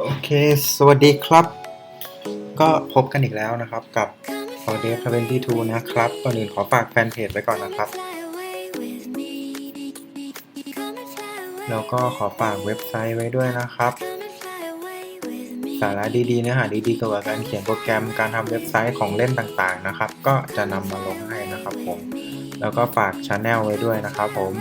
โอเค สวัสดีครับ ก็พบกันอีกแล้วนะครับกับ f o r d a y 22นทีทูนะครับก่อนอื่นขอฝากแฟนเพจไว้ก่อนนะครับ แล้วก็ขอฝากเว็บไซต์ไว้ด้วยนะครับ สาระดีๆ เนื้อหาดีๆเกี่ยวกับการเขียนโปรแกรมการทำเว็บไซต์ของเล่นต่างๆนะครับ ก็จะนำมาลงให้นะครับผม แล้วก็ฝากช anel ไว้ด้วยนะครับผม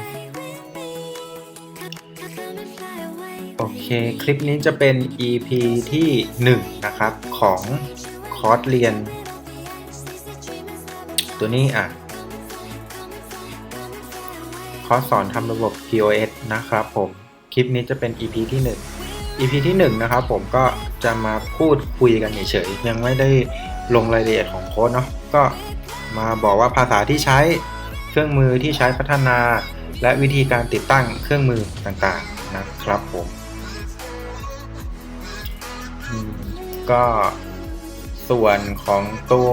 โอเค คลิปนี้จะเป็น EP ที่ 1 นะครับ ของคอร์สเรียน ตัวนี้อะ คอร์สสอนทำระบบ POS นะครับผม คลิปนี้จะเป็น EP ที่ 1 EP ที่ 1 นะครับผมก็จะมาพูดคุยกันเฉยๆ ยังไม่ได้ลงรายละเอียดของโค้ดเนาะ ก็มาบอกว่าภาษาที่ใช้ เครื่องมือที่ใช้พัฒนา และวิธีการติดตั้งเครื่องมือต่างๆนะครับผมก็ส่วนของตัว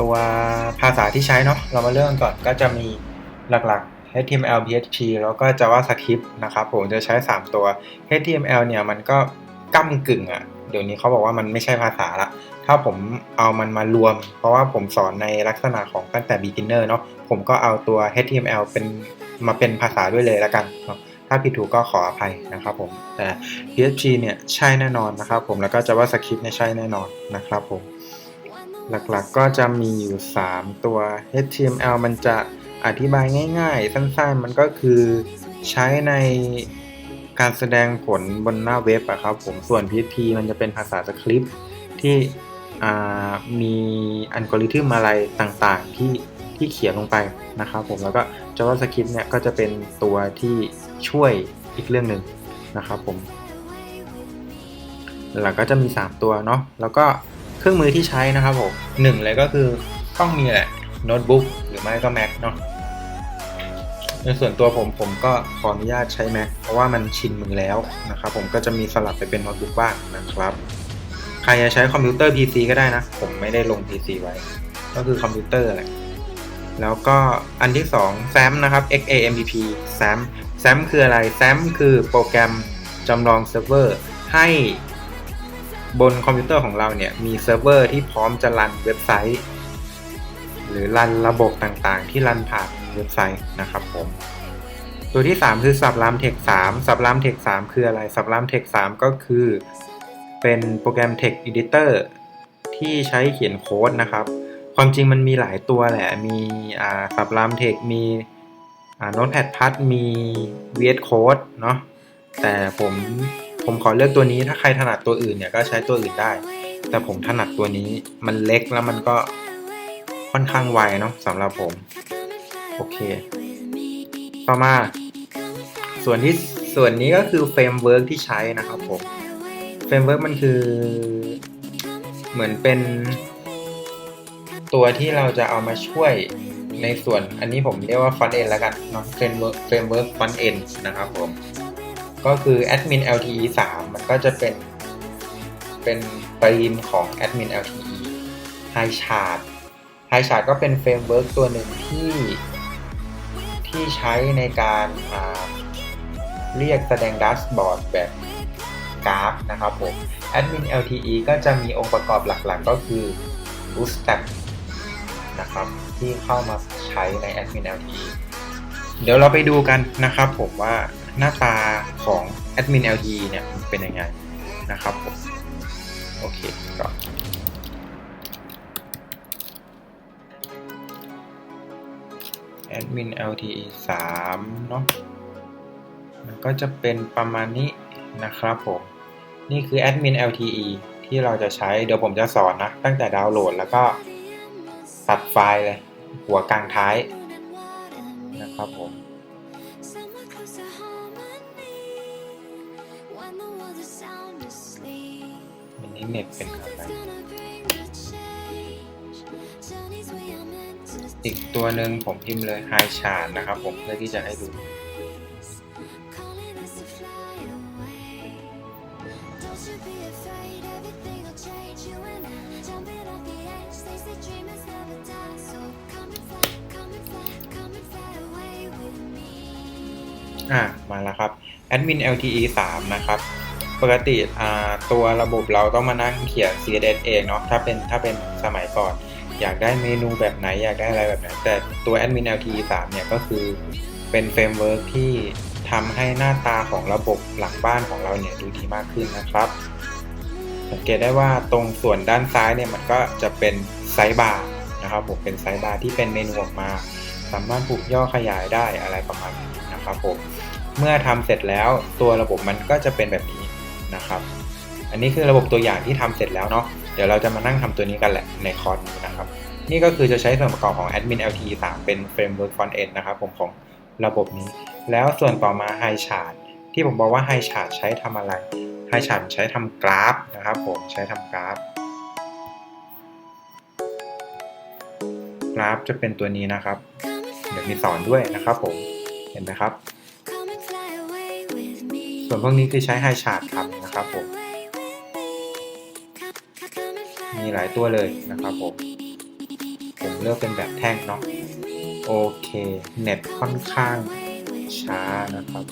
ตัวภาษาที่ใช้เนาะเรามาเริ่มก่อนก็จะมีหลักๆ HTML PHP แล้วก็ JavaScript นะครับผมจะใช้ 3 ตัว HTML เนี่ยมันก็ก้ากึ่งอะ เดี๋ยวนี้เขาบอกว่ามันไม่ใช่ภาษาละ ถ้าผมเอามันมารวม เพราะว่าผมสอนในลักษณะของตั้งแต่ beginner เนาะผมก็เอาตัว HTML เป็นมาเป็นภาษาด้วยเลยแล้วกันเนาะถ้าผิดถูกก็ขออภัยนะครับผม แต่ PHP เนี่ยใช่แน่นอนนะครับผมแล้วก็ JavaScript เนี่ยใช่แน่นอนนะครับผม หลักๆก็จะมีอยู่ 3 ตัว HTML มันจะอธิบายง่าย ๆ สั้นๆ มันก็คือใช้ใน การแสดงผลบนหน้าเว็บอะครับผมส่วน PHP มันจะเป็นภาษาสคริปต์ที่มีอัลกอริทึมอะไรต่างๆ ที่ที่เขียนลงไปนะครับผมแล้วก็ JavaScript เนี่ยก็จะเป็นตัวที่ช่วยอีกเรื่องหนึ่งนะครับผมหลักก็จะมี 3 ตัวเนาะแล้วก็เครื่องมือที่ใช้นะครับผมหนึ่งเลยก็คือต้องมีแหละโน้ตบุ๊กหรือไม่ก็ Mac เนาะ ในส่วนตัวผมผมก็ขออนุญาตใช้ Mac เพราะว่ามันชินมือแล้วนะครับผมก็จะมีสลับไปเป็นโน้ตบุ๊กบ้างนะครับ ใครจะใช้คอมพิวเตอร์ PC ก็ได้นะ ผมไม่ได้ลง PC ไว้ ก็คือคอมพิวเตอร์แหละแล้วก็อันที่2 SAM นะครับ XAMPP SAM SAM คืออะไร SAM คือโปรแกรมจำลองเซิร์ฟเวอร์ให้บนคอมพิวเตอร์ของเราเนี่ยมีเซิร์ฟเวอร์ที่พร้อมจะรันเว็บไซต์ หรือรันระบบต่างๆ ที่รันผ่าน เว็บไซต์นะครับผม ตัวที่ 3 คือ Sublam Text 3 Sublam Text 3คืออะไร Sublam Text 3ก็คือเป็นโปรแกรม Text Editor ที่ใช้เขียนโค้ดนะครับ ความจริงมันมีหลายตัวแหละ มีอ่า Sublam Text มีอ่า Notepad Plus มี VS Code เนาะแต่ผมผมขอเลือกตัวนี้ถ้าใครถนัดตัวอื่นเนี่ยก็ใช้ตัวอื่นได้ แต่ผมถนัดตัวนี้มันเล็กแล้วมันก็ค่อนข้างไวเนาะสำหรับผม โอเค ต่อมา ส่วนที่ส่วนนี้ก็คือเฟรมเวิร์กที่ใช้นะครับผมเฟรมเวิร์กมันคือ เหมือนเป็น ตัวที่เราจะเอามาช่วยในส่วนอันนี้ผมเรียกว่าฟอนต์เอนแล้วกันเนาะเฟรมเวิร์กเฟรมเวิร์กฟอนต์เอนนะครับผม ก็คือ admin LTE 3 มันก็จะเป็น เป็นปริมของ admin LTE High Chart High Chart ก็เป็นเฟรมเวิร์กตัวหนึ่งที่ ที่ใช้ในการเรียกแสดงดัชบอร์ดแบบกราฟนะครับผม admin LTE ก็จะมีองค์ประกอบหลักๆ ก็คือ Bootstrap นะครับที่เข้ามาใช้ใน admin LTE เดี๋ยวเราไปดูกันนะครับผมว่าหน้าตาของ admin LTE เนี่ยเป็นยังไงนะครับผม โอเคก็ admin LTE 3เนาะมันก็จะเป็นประมาณนี้นะครับผม นี่คือ admin LTE ที่เราจะใช้เดี๋ยวผมจะสอนนะ ตั้งแต่ดาวน์โหลดแล้วก็ตัดไฟล์เลย หัวกลางท้ายนะครับผมมินิเน็ตเป็นอะไร อีกตัวหนึ่งผมพิมพ์เลย High Chart นะครับผมเพื่อที่จะให้ดูอะมาแล้วครับ admin LTE 3 นะครับ ปกติอ่าตัวระบบเราต้องมานั่งเขียน CSS เองเนาะถ้าเป็นถ้าเป็นสมัยก่อน อยากได้เมนูแบบไหนอยากได้อะไรแบบไหนแต่ตัว admin LTE 3เนี่ยก็คือเป็นเฟรมเวิร์กที่ทำให้หน้าตาของระบบหลังบ้านของเราเนี่ยดูดีมากขึ้นนะครับ สังเกตได้ว่าตรงส่วนด้านซ้ายเนี่ยมันก็จะเป็นไซส์บาร์นะครับผมเป็นไซส์บาร์ที่เป็นเมนูออกมา สามารถปลูกย่อขยายได้อะไรประมาณนี้นะครับผมเมื่อทำเสร็จแล้วตัวระบบมันก็จะเป็นแบบนี้นะครับ อันนี้คือระบบตัวอย่างที่ทำเสร็จแล้วเนาะ เดี๋ยวเราจะมานั่งทำตัวนี้กันแหละในคอร์สนี้นะครับ นี่ก็คือจะใช้ส่วนประกอบของ Admin LTE 3 เป็น Framework Front End นะครับผมของระบบนี้ แล้วส่วนต่อมา High Chart ที่ผมบอกว่า High Chart ใช้ทำอะไร High Chart ใช้ทำกราฟนะครับผมใช้ทำกราฟ กราฟจะเป็นตัวนี้นะครับ เดี๋ยวมีสอนด้วยนะครับผมเห็นไหมครับ ส่วนพวกนี้คือใช้ไฮชาร์ตทำนะครับผม มีหลายตัวเลยนะครับผม ผมเลือกเป็นแบบแท่งเนาะ โอเค เน็ตค่อนข้างช้านะครับ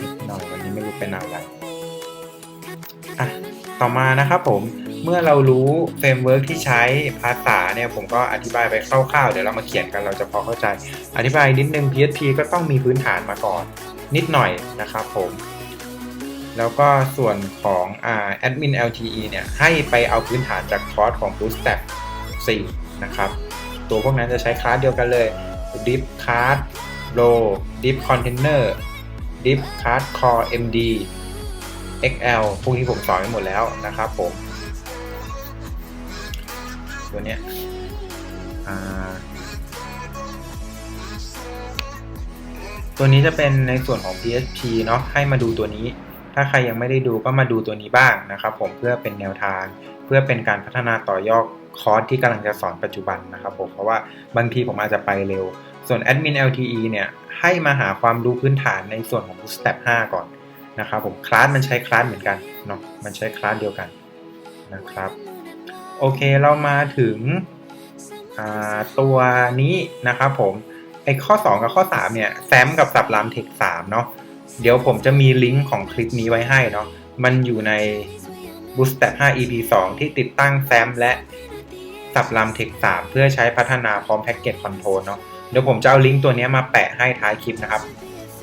นิดหน่อยวันนี้ไม่รู้เป็นอะไรอะต่อมานะครับผม เมื่อเรารู้เฟรมเวิร์กที่ใช้ภาษาเนี่ยผมก็อธิบายไปคร่าวๆ เดี๋ยวเรามาเขียนกันเราจะพอเข้าใจ อธิบายนิดนึง PHP ก็ต้องมีพื้นฐานมาก่อน นิดหน่อยนะครับผม แล้วก็ส่วนของอ่า admin LTE เนี่ย ให้ไปเอาพื้นฐานจากคอร์สของ Bootstrap 4 นะครับ ตัวพวกนั้นจะใช้คลาสเดียวกันเลย div class row div container div class core md XL พวกนี้ผมสอนไปหมดแล้วนะครับผม ตัวเนี้ยตัวนี้จะเป็นในส่วนของ PHP เนาะให้มาดูตัวนี้ ถ้าใครยังไม่ได้ดูก็มาดูตัวนี้บ้างนะครับผมเพื่อเป็นแนวทาง เพื่อเป็นการพัฒนาต่อยอดคอร์สที่กำลังจะสอนปัจจุบันนะครับผมเพราะว่าบางทีผมอาจจะไปเร็ว ส่วน Admin LTE เนี่ยให้มาหาความรู้พื้นฐานในส่วนของ Bootstrap 5 ก่อนนะครับผมคลาสมันใช้คลาสเหมือนกันเนาะมันใช้คลาสเดียวกันนะครับโอเคเรามาถึงตัวนี้นะครับผมไอข้อ 2 กับข้อ 3 เนี่ยแซมกับสับรามเทค3เนาะ เดี๋ยวผมจะมีลิงก์ของคลิปนี้ไว้ให้เนาะ มันอยู่ใน b o o s t a 5 EP 2 ที่ติดตั้งแซมและสับรามเทค3เพื่อใช้พัฒนาพร้อมแพ็กเกจคอนโทรลเนาะ เดี๋ยวผมจะเอาลิงก์ตัวนี้มาแปะให้ท้ายคลิปนะครับ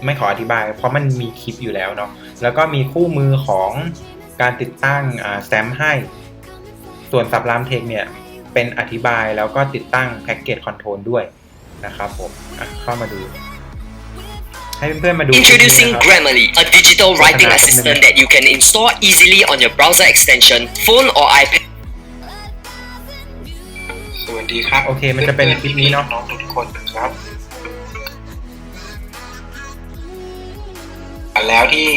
ไม่ขออธิบายเพราะมันมีคลิปอยู่แล้วเนาะ แล้วก็มีคู่มือของการติดตั้งแซมให้ ส่วนสับรามเทคเนี่ยเป็นอธิบายแล้วก็ติดตั้งแพ็กเกจคอนโทรลด้วยนะครับผมเข้ามาดู ให้เพื่อนๆมาดู Introducing Grammarly, a digital writing assistant that you can install easily on your browser extension, phone or iPad. สวัสดีครับโอเคมันจะเป็นคลิปนี้เนาะน้องทุกคนครับแล้วที่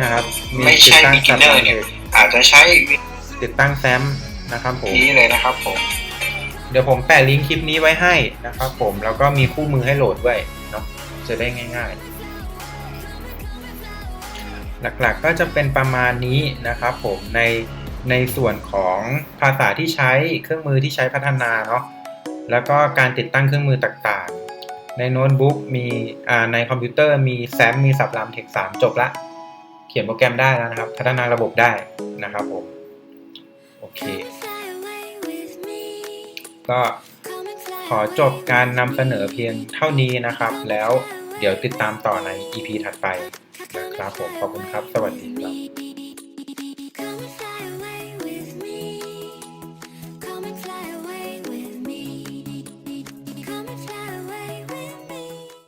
นะครับไม่ใช่ติดตั้งสับ beginner รามเนี่เทยคอาจจะใช้วิติดตั้งแซมนะครับผมธีนี้เลยนะครับผม เดี๋ยวผมแปะลิงก์คลิปนี้ไว้ให้นะครับผมแล้วก็มีคู่มือให้โหลดด้วยเนาะ จะได้ง่ายๆ หลักๆก็จะเป็นประมาณนี้นะครับผมในในส่วนของภาษาที่ใช้เครื่องมือที่ใช้พัฒนาเนาะแล้วก็การติดตั้งเครื่องมือต่างๆ ในโน้ตบุ๊กมีอ่าในคอมพิวเตอร์มีแซมมีสับรามเทค3จบละ เขียนโปรแกรมได้แล้วนะครับ พัฒนาระบบได้นะครับผม โอเค ก็ อจบการนำเสนอเพียงเท่านี้นะครับ แล้วเดี๋ยวติดตามต่อใน EP ถัดไปนะครับผมขอบคุณครับ สวัสดีครับ